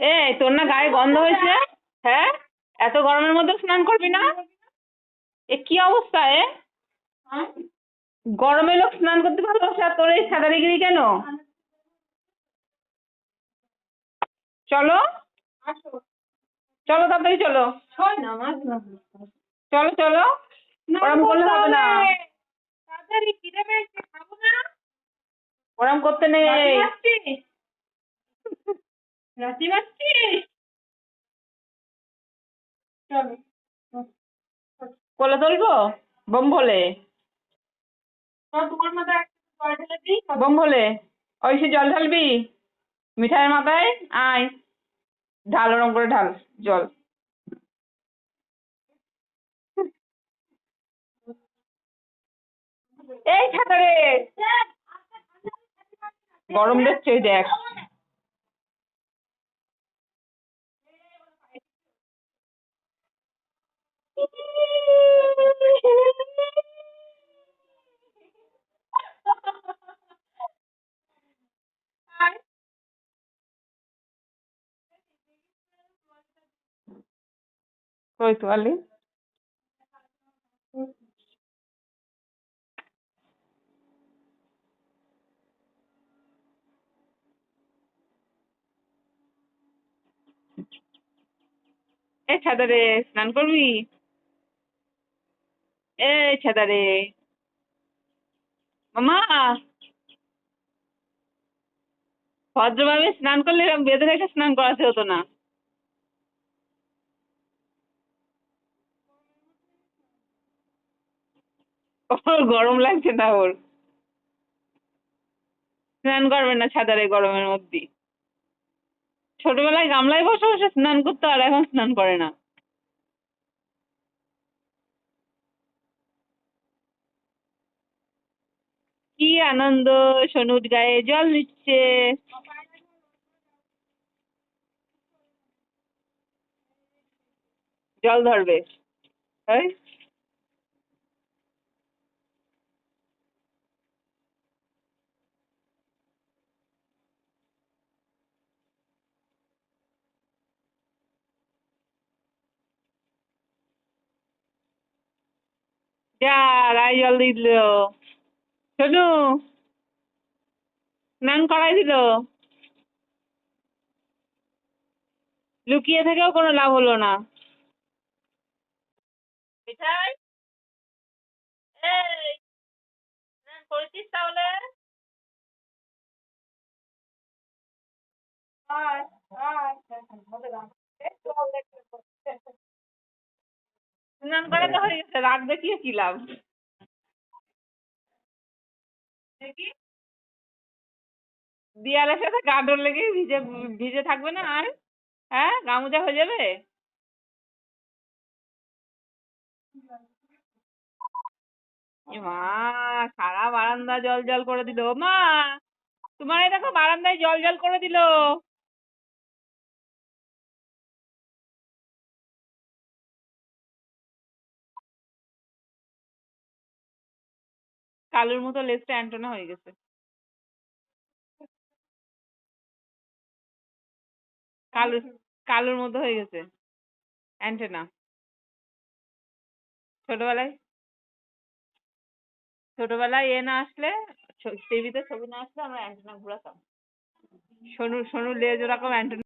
এই তোর না গায়ে গন্ধ হয়েছে? হ্যাঁ? এত গরমের মধ্যে স্নান করবি না? এ কি অবস্থা এ? গরমে লোক স্নান করতে ভালোবাসে আর তোর এই সাদারিগিরি কেন? চলো। চলো তাড়াতাড়ি চলো। চলো চলো। ওরম করলে হবে না। ওরম করতে নেই। রাতি মারছিস চলো কোলে তুলবো বোম ভোলে চল তোমার মাথায় বোম ভোলে ওই সে জল ঢালবি? মিঠাইয়ের মাথায়? আয়। ঢাল ওরম করে ঢাল জল। এই ছাতা রে গরম দেখছে দেখ। কই তোয়ালি এ ছাদা রে স্নান করবি এ ছাদা রে মামা ভদ্রভাবে স্নান করলে বেঁধে রেখে স্নান করাতে হতো না ওর গরম লাগছে না ওর। স্নান করবে না ছাদারে গরমের মধ্যে ছোটবেলায় গামলায় বসে বসে স্নান করতো, আর এখন স্নান করে না। কি আনন্দ, সনুর গায়ে জল দিচ্ছে জল ধরবে। তাই যা জল দিল। শোনু স্নান করাই দিল। লুকিয়ে থেকেও কোনো লাভ হলো না। মিঠাই করেছিস তাহলে আয় আয় চল দেখতে স্নান করাতে হয়ে। গেছে রাগ দেখিয়ে কি লাভ? দেখি। দেয়ালের সাথে গাডর লেগে ভিজে ভিজে থাকবে না আর? হ্যাঁ গামুজা হয়ে যাবে? মা সারা বারান্দা জল জল করে দিল। মা তোমার এই দেখো বারান্দায় জল জল করে দিল। কালুর মতো লেজটা অ্যান্টোনা হয়ে গেছে। কালু, কালুর মতো হয়ে গেছে। অ্যান্টেনা। ছোটবেলায়? ছোটবেলায় এ না আসলে টিভিতে ছবি না আসলে আমরা অ্যান্টেনা ঘুরাতাম সোনু, সোনুর লেজ ওরকম অ্যান্টেনা